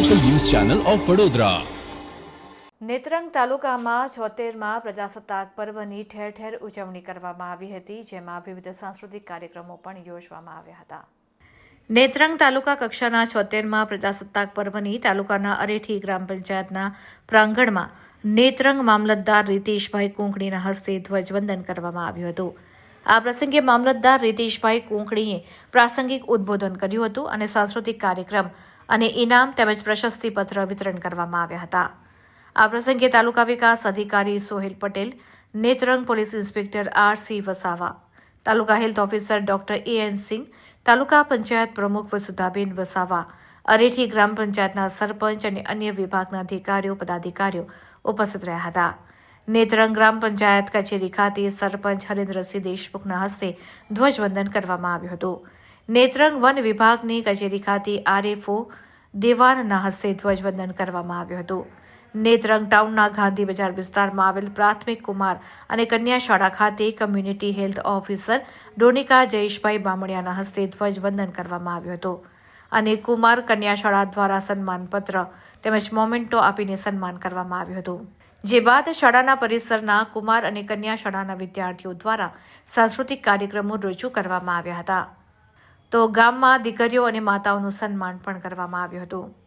Channel of Vadodara Netrang તાલુકામાં છોતેરમાં પ્રજાસત્તાક પર્વની ઠેર ઠેર ઉજવણી કરવામાં આવી હતી, જેમાં વિવિધ સાંસ્કૃતિક કાર્યક્રમો પણ યોજવામાં આવ્યા હતા. નેત્રંગ તાલુકા કક્ષાના છોતેરમાં પ્રજાસત્તાક પર્વની તાલુકાના અરેઠી ગ્રામ પંચાયતના પ્રાંગણમાં નેત્રંગ મામલતદાર રીતેશભાઈ કુંકણીના હસ્તે ધ્વજવંદન કરવામાં આવ્યું હતું. આ પ્રસંગે મામલતદાર રીતેશભાઈ કુંકણીએ પ્રાસંગિક ઉદ્બોધન કર્યું હતું અને સાંસ્કૃતિક કાર્યક્રમ અને ઇનામ તેમજ પ્રશસ્તિપત્ર વિતરણ કરવામાં આવ્યા હતા. આ પ્રસંગે તાલુકા વિકાસ અધિકારી Sohel Patel, Netrang police inspector R C Vasava, taluka health officer doctor A N Singh, taluka panchayat પ્રમુખ વસુધાબેન વસાવા, અરેઠી ગ્રામ પંચાયતના સરપંચ અને અન્ય વિભાગના અધિકારીઓ, પદાધિકારીઓ ઉપસ્થિત રહ્યા હતા. નેત્રંગ ગ્રામ પંચાયત કચેરી ખાતે સરપંચ હરેન્દ્રસિંહ દેશમુખના હસ્તે ધ્વજવંદન કરવામાં આવ્યું હતું. નેત્રંગ વન વિભાગની કચેરી ખાતે આરએફઓ દેવાનના હસ્તે ધ્વજવંદન કરવામાં આવ્યું હતું. નેત્રંગ ટાઉનના ગાંધી બજાર વિસ્તારમાં આવેલ પ્રાથમિક કુમાર અને કન્યા શાળા ખાતે community health officer Donika Jayeshbhai બામણિયાના હસ્તે ધ્વજવંદન કરવામાં આવ્યું હતું. અને કુમાર કન્યા શાળા દ્વારા સન્માનપત્ર તેમજ મોમેન્ટો આપીને સન્માન કરવામાં આવ્યું હતું. જે બાદ શાળાના પરિસરના કુમાર અને કન્યા શાળાના વિદ્યાર્થીઓ દ્વારા સાંસ્કૃતિક કાર્યક્રમો રજૂ કરવામાં આવ્યા હતા. તો ગામમાં દીકરીઓ અને માતાઓનું સન્માન પણ કરવામાં આવ્યું હતું.